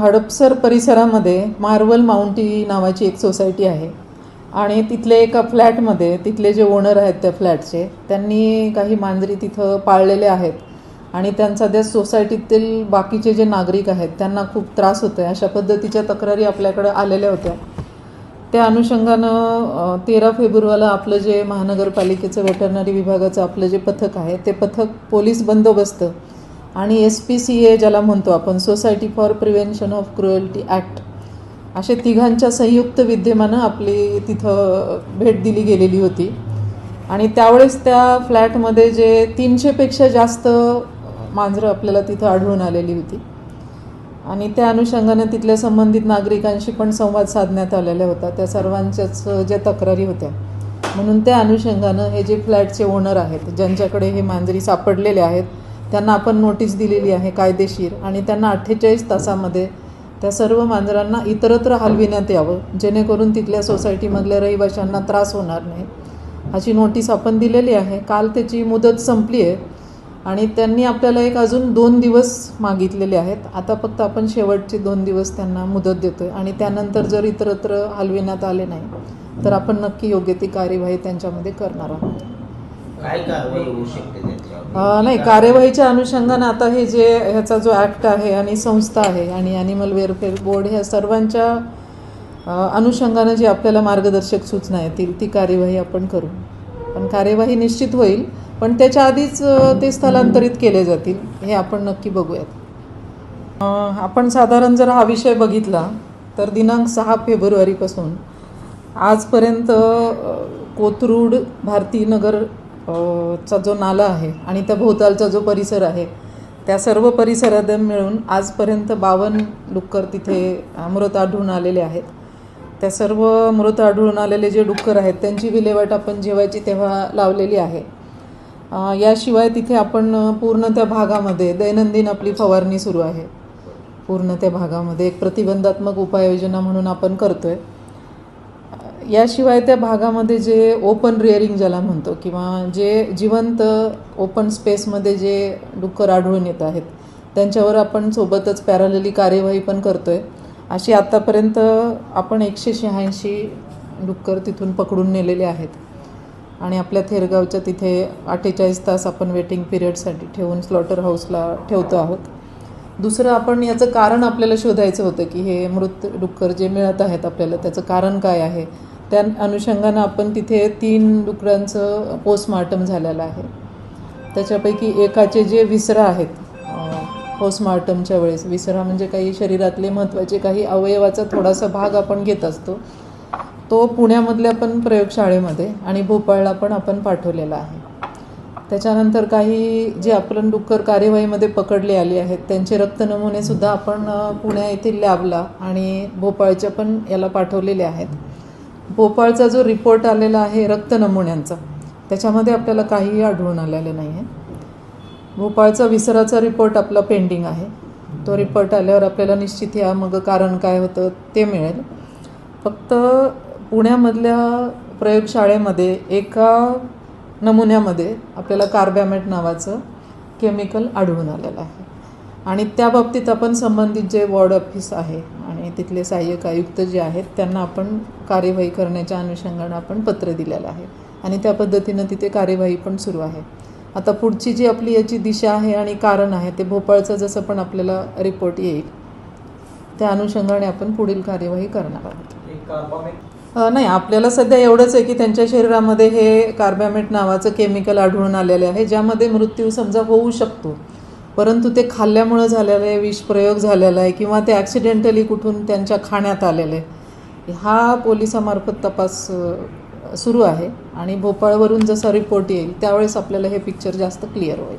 हडपसर परिसरामध्ये मार्वल माउंटी नावाची एक सोसायटी आहे. आणि तिथले एका फ्लॅटमध्ये तिथले जे ओनर आहेत त्या फ्लॅटचे त्यांनी काही मांजरी तिथं पाळलेले आहेत. आणि त्यांचा त्या सोसायटीतील बाकीचे जे नागरिक आहेत त्यांना खूप त्रास होतो आहे अशा पद्धतीच्या तक्रारी आपल्याकडं आलेल्या होत्या. त्या अनुषंगानं तेरा फेब्रुवारीला आपलं जे महानगरपालिकेचं वेटरनरी विभागाचं आपलं जे पथक आहे ते पथक पोलीस बंदोबस्त आणि एस पी सी ए ज्याला म्हणतो आपण society for prevention of cruelty act असे तिघांच्या संयुक्त विद्यमानं आपली तिथं भेट दिली गेलेली होती. आणि त्यावेळेस त्या फ्लॅटमध्ये जे तीनशेपेक्षा जास्त मांजरं आपल्याला तिथं आढळून आलेली होती. आणि त्या अनुषंगाने तिथल्या संबंधित नागरिकांशी पण संवाद साधण्यात आलेला होता त्या सर्वांच्याच ज्या तक्रारी होत्या. म्हणून त्या अनुषंगानं हे जे फ्लॅटचे ओनर आहेत ज्यांच्याकडे हे मांजरी सापडलेले आहेत त्यांना आपण नोटीस दिलेली आहे कायदेशीर आणि त्यांना अठ्ठेचाळीस तासामध्ये त्या सर्व मांजरांना इतरत्र हलविण्यात यावं. जेणेकरून तिथल्या सोसायटीमधल्या रहिवाशांना त्रास होणार नाही. अशी नोटीस आपण दिलेली आहे. काल त्याची मुदत संपली आहे. आणि त्यांनी आपल्याला एक अजून दोन दिवस मागितलेले आहेत. आता फक्त आपण शेवटचे दोन दिवस त्यांना मुदत देतोय. आणि त्यानंतर जर इतरत्र हलविण्यात आले नाही तर आपण नक्की योग्य ती कार्यवाही त्यांच्यामध्ये करणार आहोत. काय कारवाई होऊ शकते त्यांच्यावर? नाही कार्यवाहीच्या अनुषंगाने आता हे जे ह्याचा जो ॲक्ट आहे आणि संस्था आहे आणि ॲनिमल वेलफेअर बोर्ड ह्या सर्वांच्या अनुषंगानं जी आपल्याला मार्गदर्शक सूचना येतील ती कार्यवाही आपण करू. पण कार्यवाही निश्चित होईल पण त्याच्या आधीच ते स्थलांतरित केले जातील हे आपण नक्की बघूयात. आपण साधारण जर हा विषय बघितला तर दिनांक सहा फेब्रुवारीपासून आजपर्यंत कोथरूड भारतीनगर चा जो नाला आहे आणि त्या भोवतालचा जो परिसर आहे त्या सर्व परिसरात मिळून आजपर्यंत बावन्न डुक्कर तिथे मृत आढळून आलेले आहेत. त्या सर्व मृत आढळून आलेले जे डुक्कर आहेत त्यांची विल्हेवाट आपण जेवायची तेव्हा लावलेली आहे. याशिवाय तिथे आपण पूर्ण त्या भागामध्ये दैनंदिन आपली फवारणी सुरू आहे. पूर्ण त्या भागामध्ये एक प्रतिबंधात्मक उपाययोजना म्हणून आपण करतो आहे याशिवाय त्या भागामध्ये जे ओपन रिअरिंग ज्याला म्हणतो किंवा जे जिवंत ओपन स्पेसमध्ये जे डुक्कर आढळून येत आहेत त्यांच्यावर आपण सोबतच पॅरलली कार्यवाही पण करतो आहे अशी आत्तापर्यंत आपण एकशे शहाऐंशी डुक्कर तिथून पकडून नेलेले आहेत. आणि आपल्या थेरगावच्या तिथे अठ्ठेचाळीस तास आपण वेटिंग पिरियडसाठी ठेवून स्लॉटर हाऊसला ठेवतो आहोत. दुसरं आपण याचं कारण आपल्याला शोधायचं होतं की हे मृत डुक्कर जे मिळत आहेत आपल्याला त्याचं कारण काय आहे? त्या अनुषंगानं आपण तिथे तीन डुकरांचं पोस्टमार्टम झालेलं आहे. त्याच्यापैकी एकाचे जे विसरा आहेत पोस्टमार्टमच्या वेळेस विसरा म्हणजे काही शरीरातले महत्त्वाचे काही अवयवाचा थोडासा भाग आपण घेत असतो तो पुण्यामधल्या पण प्रयोगशाळेमध्ये आणि भोपाळला पण आपण पाठवलेला आहे. त्याच्यानंतर काही जे आपण डुक्कर कार्यवाहीमध्ये पकडले आले आहेत त्यांचे रक्त आपण पुण्या येथील लॅबला आणि भोपाळच्या पण याला पाठवलेले आहेत. भोपाळचा जो रिपोर्ट आलेला आहे रक्त नमुन्यांचा त्याच्यामध्ये आपल्याला काहीही आढळून आलेलं नाही आहे भोपाळचा विसराचा रिपोर्ट आपला पेंडिंग आहे. तो रिपोर्ट आल्यावर आपल्याला निश्चित या मग कारण काय होतं ते मिळेल. फक्त पुण्यामधल्या प्रयोगशाळेमध्ये एका नमुन्यामध्ये आपल्याला कार्बॅमेट नावाचं केमिकल आढळून आलेलं आहे. आणि त्या बाबतीत आपण संबंधित जे वॉर्ड ऑफिस आहे आणि तिथले सहाय्यक आयुक्त जे आहेत त्यांना आपण कार्यवाही करण्याच्या अनुषंगानं आपण पत्र दिलेलं आहे. आणि त्या पद्धतीनं तिथे कार्यवाही पण सुरू आहे. आता पुढची जी आपली याची दिशा आहे आणि कारण आहे ते भोपाळचं जसं पण आपल्याला रिपोर्ट येईल त्या अनुषंगाने आपण पुढील कार्यवाही करणार आहोत. नाही आपल्याला सध्या एवढंच आहे की त्यांच्या शरीरामध्ये हे कार्बॅमेट नावाचं केमिकल आढळून आलेले आहे ज्यामध्ये मृत्यू समजा होऊ शकतो. परंतु ते खाल्ल्यामुळं झालेलं आहे विषप्रयोग झालेला आहे किंवा ते ॲक्सिडेंटली कुठून त्यांच्या खाण्यात आलेलं आहे. हा पोलिसामार्फत तपास सुरू आहे आणि भोपाळवरून जसा रिपोर्ट येईल त्यावेळेस आपल्याला हे पिक्चर जास्त क्लिअर होईल.